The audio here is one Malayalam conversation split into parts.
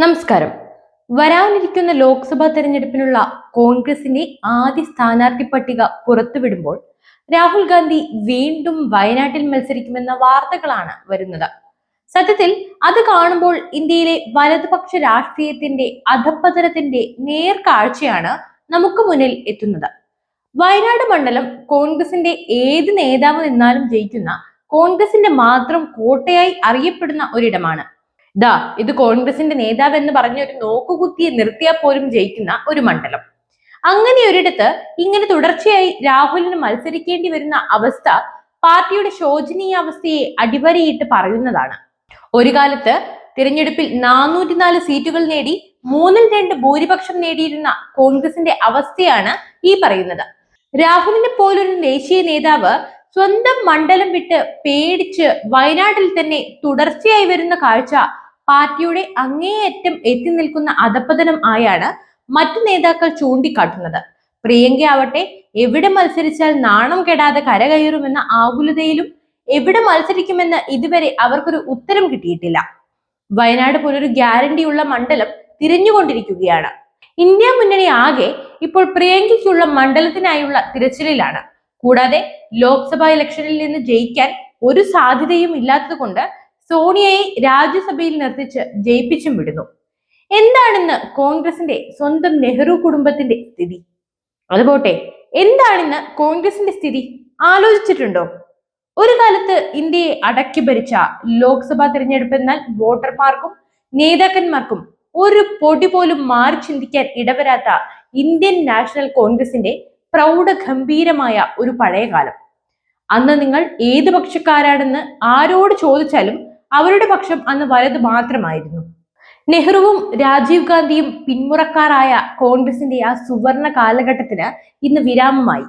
നമസ്കാരം. വരാനിരിക്കുന്ന ലോക്സഭാ തെരഞ്ഞെടുപ്പിനുള്ള കോൺഗ്രസിന്റെ ആദ്യ സ്ഥാനാർത്ഥി പട്ടിക പുറത്തുവിടുമ്പോൾ രാഹുൽ ഗാന്ധി വീണ്ടും വയനാട്ടിൽ മത്സരിക്കുമെന്ന വാർത്തകളാണ് വരുന്നത്. സത്യത്തിൽ അത് കാണുമ്പോൾ ഇന്ത്യയിലെ വലതുപക്ഷ രാഷ്ട്രീയത്തിന്റെ അധപ്പതനത്തിന്റെ നേർക്കാഴ്ചയാണ് നമുക്ക് മുന്നിൽ എത്തുന്നത്. വയനാട് മണ്ഡലം കോൺഗ്രസിന്റെ ഏത് നേതാവ് നിന്നാലും ജയിക്കുന്ന കോൺഗ്രസിന്റെ മാത്രം കോട്ടയായി അറിയപ്പെടുന്ന ഒരിടമാണ് ദാ ഇത് കോൺഗ്രസിന്റെ നേതാവ് എന്ന് പറഞ്ഞ ഒരു നോക്കുകുത്തിയെ നിർത്തിയാൽ പോലും ജയിക്കുന്ന ഒരു മണ്ഡലം. അങ്ങനെ ഒരിടത്ത് ഇങ്ങനെ തുടർച്ചയായി രാഹുലിന് മത്സരിക്കേണ്ടി വരുന്ന അവസ്ഥ പാർട്ടിയുടെ ശോചനീയ അവസ്ഥയെ അടിവരയിട്ട് പറയുന്നതാണ്. ഒരു കാലത്ത് തിരഞ്ഞെടുപ്പിൽ നാനൂറ്റിനാല് സീറ്റുകൾ നേടി മൂന്നിൽ രണ്ട് ഭൂരിപക്ഷം നേടിയിരുന്ന കോൺഗ്രസിന്റെ അവസ്ഥയാണ് ഈ പറയുന്നത്. രാഹുലിനെ പോലൊരു ദേശീയ നേതാവ് സ്വന്തം മണ്ഡലം വിട്ട് പേടിച്ച് വയനാട്ടിൽ തന്നെ തുടർച്ചയായി വരുന്ന കാഴ്ച പാർട്ടിയുടെ അങ്ങേയറ്റം എത്തി നിൽക്കുന്ന അധപ്പതനം ആയാണ് മറ്റു നേതാക്കൾ ചൂണ്ടിക്കാട്ടുന്നത്. പ്രിയങ്ക ആവട്ടെ എവിടെ മത്സരിച്ചാൽ നാണം കെടാതെ കരകയറുമെന്ന ആകുലതയിലും എവിടെ മത്സരിക്കുമെന്ന് ഇതുവരെ അവർക്കൊരു ഉത്തരം കിട്ടിയിട്ടില്ല. വയനാട് പോലൊരു ഗ്യാരണ്ടിയുള്ള മണ്ഡലം തിരഞ്ഞുകൊണ്ടിരിക്കുകയാണ്. ഇന്ത്യ മുന്നണി ആകെ ഇപ്പോൾ പ്രിയങ്കയ്ക്കുള്ള മണ്ഡലത്തിനായുള്ള തിരച്ചിലിലാണ്. കൂടാതെ ലോക്സഭാ ഇലക്ഷനിൽ നിന്ന് ജയിക്കാൻ ഒരു സാധ്യതയും ഇല്ലാത്തതുകൊണ്ട് സോണിയയെ രാജ്യസഭയിൽ നിർത്തിച്ച് ജയിപ്പിച്ചും വിടുന്നു. എന്താണെന്ന് കോൺഗ്രസിന്റെ സ്വന്തം നെഹ്റു കുടുംബത്തിന്റെ സ്ഥിതി? അതുപോട്ടെ എന്താണിന്ന് കോൺഗ്രസിന്റെ സ്ഥിതി? ആലോചിച്ചിട്ടുണ്ടോ? ഒരു കാലത്ത് ഇന്ത്യയെ അടക്കി ഭരിച്ച ലോക്സഭാ തിരഞ്ഞെടുപ്പ് എന്നാൽ വോട്ടർമാർക്കും നേതാക്കന്മാർക്കും ഒരു പൊടി പോലും മാറി ചിന്തിക്കാൻ ഇടവരാത്ത ഇന്ത്യൻ നാഷണൽ കോൺഗ്രസിന്റെ പ്രൗഢഗംഭീരമായ ഒരു പഴയ കാലം. അന്ന് നിങ്ങൾ ഏത് പക്ഷക്കാരാണെന്ന് ആരോട് ചോദിച്ചാലും അവരുടെ പക്ഷം അന്ന് വലത് മാത്രമായിരുന്നു. നെഹ്റുവും രാജീവ് ഗാന്ധിയും പിന്മുറക്കാരായ കോൺഗ്രസിന്റെ ആ സുവർണ കാലഘട്ടത്തിന് ഇന്ന് വിരാമമായി.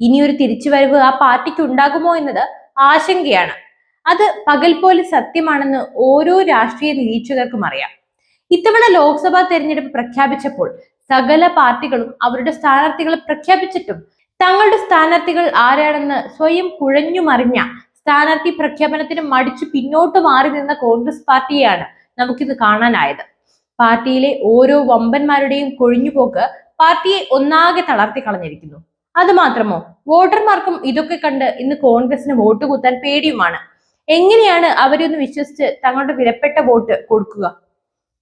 ഇനിയൊരു തിരിച്ചുവരവ് ആ പാർട്ടിക്ക് ഉണ്ടാകുമോ എന്നത് ആശങ്കയാണ്. അത് പകൽ പോലെ സത്യമാണെന്ന് ഓരോ രാഷ്ട്രീയ നിരീക്ഷകർക്കും അറിയാം. ഇത്തവണ ലോക്സഭാ തെരഞ്ഞെടുപ്പ് പ്രഖ്യാപിച്ചപ്പോൾ സകല പാർട്ടികളും അവരുടെ സ്ഥാനാർത്ഥികളെ പ്രഖ്യാപിച്ചിട്ടും തങ്ങളുടെ സ്ഥാനാർത്ഥികൾ ആരാണെന്ന് സ്വയം കുഴഞ്ഞു മറിഞ്ഞ സ്ഥാനാർത്ഥി പ്രഖ്യാപനത്തിന് മടിച്ചു പിന്നോട്ട് മാറി നിന്ന കോൺഗ്രസ് പാർട്ടിയെയാണ് നമുക്കിത് കാണാനായത്. പാർട്ടിയിലെ ഓരോ വമ്പന്മാരുടെയും കൊഴിഞ്ഞുപോക്ക് പാർട്ടിയെ ഒന്നാകെ തളർത്തി കളഞ്ഞിരിക്കുന്നു. അത് മാത്രമോ? വോട്ടർമാർക്കും ഇതൊക്കെ കണ്ട് ഇന്ന് കോൺഗ്രസിന് വോട്ട് കുത്താൻ പേടിയുമാണ്. എങ്ങനെയാണ് അവരൊന്ന് വിശ്വസിച്ച് തങ്ങളുടെ വിലപ്പെട്ട വോട്ട് കൊടുക്കുക?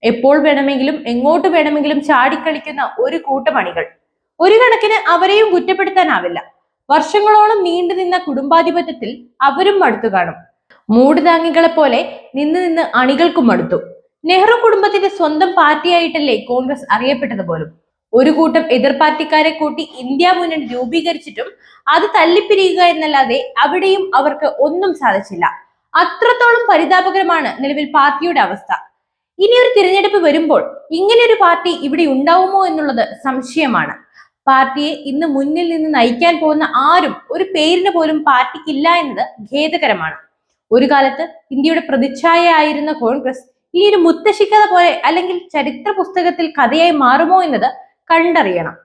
എപ്പോൾ വേണമെങ്കിലും എങ്ങോട്ട് വേണമെങ്കിലും ചാടിക്കളിക്കുന്ന ഒരു കൂട്ടമണികൾ ഒരു കണക്കിന് അവരെയും കുറ്റപ്പെടുത്താനാവില്ല. വർഷങ്ങളോളം നീണ്ടു നിന്ന കുടുംബാധിപത്യത്തിൽ അവരും മടുത്തു കാണും. മൂടുതാങ്ങികളെ പോലെ നിന്ന് നിന്ന് അണികൾക്കും മടുത്തു. നെഹ്റു കുടുംബത്തിന്റെ സ്വന്തം പാർട്ടിയായിട്ടല്ലേ കോൺഗ്രസ് അറിയപ്പെട്ടത് പോലും ഒരു കൂട്ടം എതിർ പാർട്ടിക്കാരെ കൂട്ടി ഇന്ത്യ മുന്നണി രൂപീകരിച്ചിട്ടും അത് തല്ലിപ്പിരിയുക എന്നല്ലാതെ അവിടെയും അവർക്ക് ഒന്നും സാധിച്ചില്ല. അത്രത്തോളം പരിതാപകരമാണ് നിലവിൽ പാർട്ടിയുടെ അവസ്ഥ. ഇനി ഒരു തിരഞ്ഞെടുപ്പ് വരുമ്പോൾ ഇങ്ങനെ ഒരു പാർട്ടി ഇവിടെ ഉണ്ടാവുമോ എന്നുള്ളത് സംശയമാണ്. പാർട്ടിയെ ഇന്ന് മുന്നിൽ നിന്ന് നയിക്കാൻ പോകുന്ന ആരും ഒരു പേരിന് പോലും പാർട്ടിക്കില്ല എന്നത് ഖേദകരമാണ്. ഒരു കാലത്ത് ഇന്ത്യയുടെ പ്രതിച്ഛായയായിരുന്ന കോൺഗ്രസ് ഇനി ഒരു മുത്തശ്ശിക്കഥ പോലെ അല്ലെങ്കിൽ ചരിത്ര പുസ്തകത്തിൽ കഥയായി മാറുമോ എന്നത് കണ്ടറിയണം.